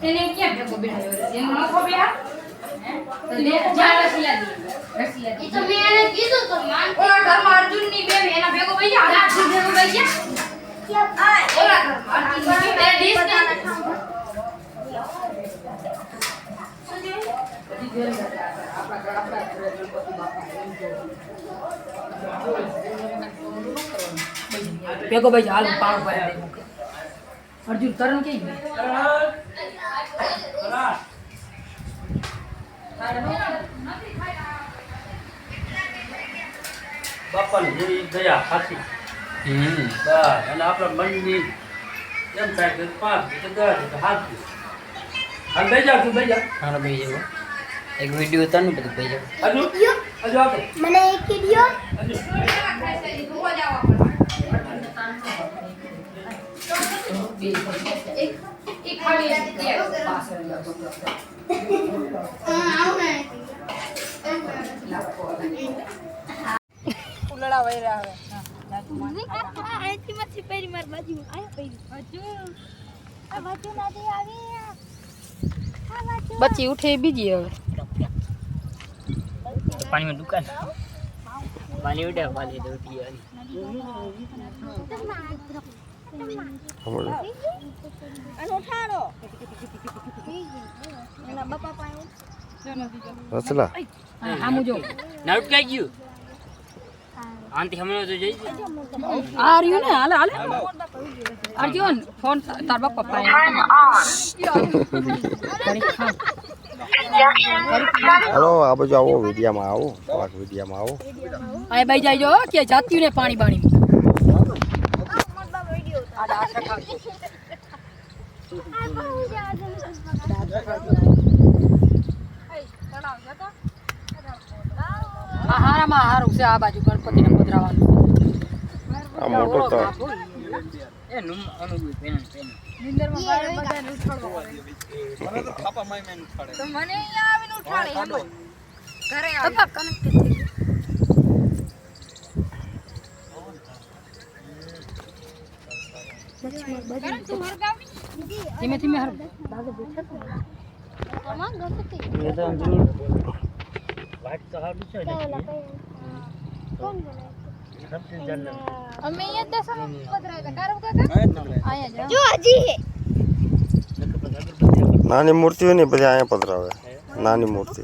તેને ક્યાં ભેગો બેઠાયો છે એનો નખો બેહા તો લે જા રસિયા દે રસિયા એ દે તો મેં એને કીધું તો માન ઓલા ઘરમાં અર્જુનની બેન એના ભેગો બેહી જા આ અર્જુન ભેગો બેહી જા આ ઓલા ઘરમાં અર્જુનની બેન ડીશ ને ભેગો ભાઈ હાલ પાવ ભાઈ અર્જુન કરણ કે બાપાની જેવી દયા સાચી. હમ. બસ અને આપણા મનની એમ થાય કે પાંચ કે દસ કે સાત હાલ બે જા તું બે જાવ હાલો ભાઈ જેવો એક વીડિયો તને બધું ભાઈ જેવો હજુ હજુ આપે. મને એક કીધું હજુ. એક ખાલી એક માર બાજુ આ બાજુ નથી આવી બચ્ચી ઉઠે બીજી હવે. પાણીમાં દુકાન. પાણી ઉડે પાણી ઉઠી અને ઉઠાડો. એના બાપા પાસે રસલા. આમુ જો ના ઉટકાઈ ગયું આંતી હમણાં તો જઈ આ રહ્યું ને? હાલે હાલે. અર્જુન ફોન તાર બાપા પાસે હાલો આ બાજુ આવો વિડીયામાં આવો થોડાક વિડીયામાં આવો. આ બાઈ જાય જો કે જાત્યું ને પાણી પાણી આ હારામાં હારું છે આ બાજુ ગણપતિને પધરાવાનું આ મોટો તો એ નુમ અનુભવ પેન પેન ધીમે ધીમે હારું. એ તો અંદરું વાટ તો હારું છે ને અમે અહીંયા દસમ પધરાયા કારમ કાકા આયા જો હજી હે નાની મૂર્તિ હોય ને બધી અહીંયા પધરાવે નાની મૂર્તિ